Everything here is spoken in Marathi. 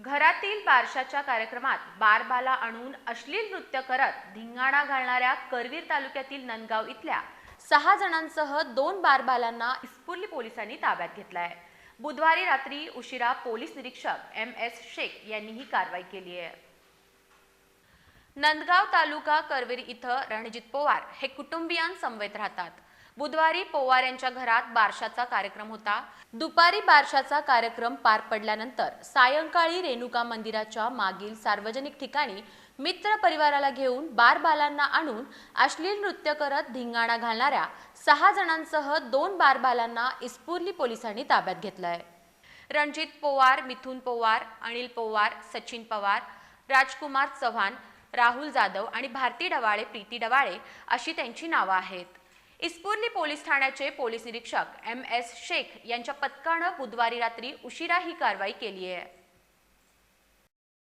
घरातील बारशाच्या कार्यक्रमात बारबाला आणून अश्लील नृत्य करत धिंगाणा घालणाऱ्या करवीर तालुक्यातील नंदगाव इथल्या सहा जणांसह दोन बारबालांना इस्पुर्ली पोलिसांनी ताब्यात घेतलाय. बुधवारी रात्री उशिरा पोलीस निरीक्षक एम एस शेख यांनी ही कारवाई केली आहे. नंदगाव तालुका करवीर इथं रणजित पवार हे कुटुंबियांसमवेत राहतात. बुधवारी पवार यांच्या घरात बारशाचा कार्यक्रम होता. दुपारी बारशाचा कार्यक्रम पार पडल्यानंतर सायंकाळी रेणुका मंदिराच्या मागील सार्वजनिक ठिकाणी मित्र परिवाराला घेऊन बारबालांना आणून अश्लील नृत्य करत धिंगाणा घालणाऱ्या सहा जणांसह दोन बारबालांना इस्पुर्ली पोलिसांनी ताब्यात घेतलंय. रणजित पवार मिथुन पवार अनिल पवार सचिन पवार राजकुमार चव्हाण राहुल जाधव आणि भारती डवाळे प्रीती डवाळे अशी त्यांची नावं आहेत. इस्पुर्ली पोलीस ठाण्याचे पोलीस निरीक्षक एम एस शेख यांच्या पथकानं बुधवारी रात्री उशिरा ही कारवाई केली आहे.